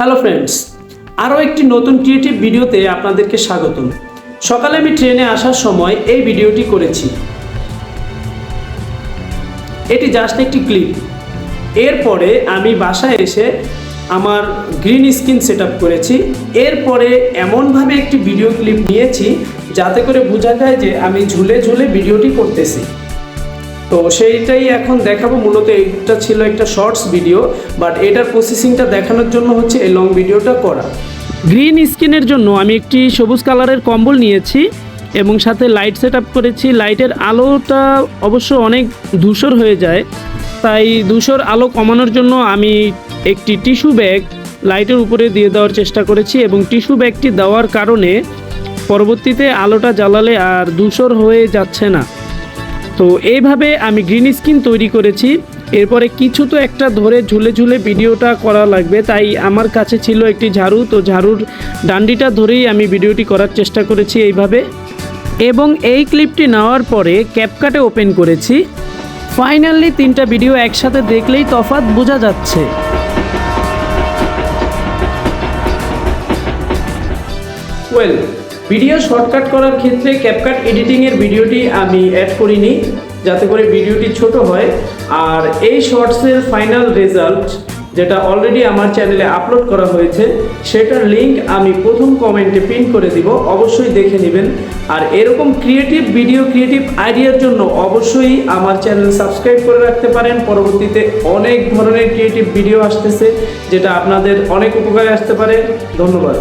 Hello friends, আরও একটি নতুন ক্রিয়েটিভ ভিডিওতে আপনাদেরকে স্বাগতম। সকালে আমি ট্রেনে আসার সময় এই ভিডিওটি করেছি। এটি জাস্ট একটি ক্লিপ এরপরে আমি বাসায় এসে আমার গ্রিন স্ক্রিন সেট আপ করেছি। এরপরে এমনভাবে একটি ভিডিও ক্লিপ নিয়েছি যাতে করে বোঝা যায় যে আমি ঝুলে ঝুলে ভিডিওটি করতেছি। তো সেইটাই এখন দেখাবো। মূলত এইটা ছিল একটা শর্টস ভিডিও বাট এটার প্রসেসিংটা দেখানোর জন্য হচ্ছে এই লং ভিডিওটা করা। গ্রিন স্কিনের জন্য আমি একটি সবুজ কালারের কম্বল নিয়েছি এবং সাথে লাইট সেট করেছি। লাইটের আলোটা অবশ্য অনেক ধূসর হয়ে যায়, তাই ধূসর আলো কমানোর জন্য আমি একটি টিস্যু ব্যাগ লাইটের উপরে দিয়ে দেওয়ার চেষ্টা করেছি এবং টিস্যু ব্যাগটি দেওয়ার কারণে পরবর্তীতে আলোটা জ্বালালে আর ধূসর হয়ে যাচ্ছে না। তো এইভাবে আমি গ্রিন স্ক্রিন তৈরি করেছি। এরপরে কিছু তো একটা ধরে ঝুলে ঝুলে ভিডিওটা করা লাগবে, তাই আমার কাছে ছিল একটি ঝাড়ু। তো ঝাড়ুর ডান্ডিটা ধরেই আমি ভিডিওটি করার চেষ্টা করেছি এইভাবে। এবং এই ক্লিপটি নেওয়ার পরে ক্যাপকাটে ওপেন করেছি। ফাইনালি তিনটা ভিডিও একসাথে দেখলেই তফাৎ বোঝা যাচ্ছে। ওয়েল ভিডিও শর্টকাট করার ক্ষেত্রে ক্যাপকাট এডিটিংয়ের ভিডিওটি আমি অ্যাড করিনি, যাতে করে ভিডিওটি ছোট হয়। আর এই শর্টসের ফাইনাল রেজাল্ট যেটা অলরেডি আমার চ্যানেলে আপলোড করা হয়েছে, সেটার লিংক আমি প্রথম কমেন্টে পিন করে দিব, অবশ্যই দেখে নেবেন। আর এরকম ক্রিয়েটিভ ভিডিও ক্রিয়েটিভ আইডিয়ার জন্য অবশ্যই আমার চ্যানেল সাবস্ক্রাইব করে রাখতে পারেন। পরবর্তীতে অনেক ধরনের ক্রিয়েটিভ ভিডিও আসতেছে, যেটা আপনাদের অনেক উপকারে আসতে পারে। ধন্যবাদ।